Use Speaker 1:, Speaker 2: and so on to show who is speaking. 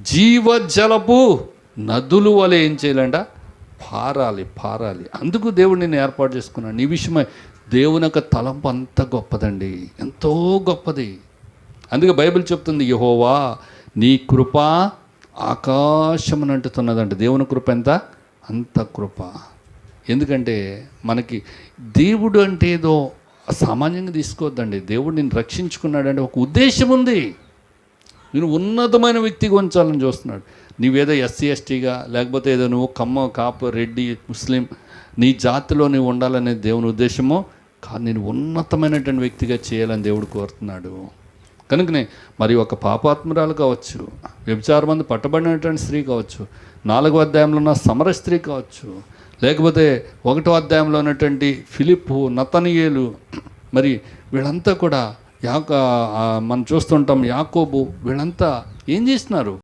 Speaker 1: జీవజలపు నదులు వలె ఏం చేయాలంట? పారాలి పారాలి. అందుకు దేవుడు నేను ఏర్పాటు చేసుకున్నాను నీ విషయమై దేవుని యొక్క తలంపు అంత గొప్పదండి. ఎంతో గొప్పది. అందుకే బైబిల్ చెప్తుంది యహోవా నీ కృప ఆకాశమునంటుతున్నదంట. దేవుని కృప ఎంత? అంత కృప. ఎందుకంటే మనకి దేవుడు అంటే ఏదో సామాన్యంగా తీసుకోవద్దండి. దేవుడు నేను రక్షించుకున్నాడంటే ఒక ఉద్దేశం ఉంది. నేను ఉన్నతమైన వ్యక్తిగా ఉంచాలని చూస్తున్నాడు. నీవేదో ఎస్సీ ఎస్టీగా లేకపోతే ఏదో నువ్వు కమ్మ కాపు రెడ్డి ముస్లిం నీ జాతిలో నువ్వు ఉండాలనే దేవుని ఉద్దేశమో కానీ నేను ఉన్నతమైనటువంటి వ్యక్తిగా చేయాలని దేవుడు కోరుతున్నాడు. కనుకనే మరి ఒక పాపాత్మురాలు కావచ్చు వ్యభిచారం మంది పట్టబడినటువంటి స్త్రీ కావచ్చు నాలుగో అధ్యాయంలో ఉన్న సమర స్త్రీ కావచ్చు లేకపోతే ఒకటో అధ్యాయంలో ఉన్నటువంటి ఫిలిప్పు నతనియేలు మరి వీళ్ళంతా కూడా యాక మనం చూస్తుంటాం యాకోబు వీళ్ళంతా ఏం చేస్తున్నారు?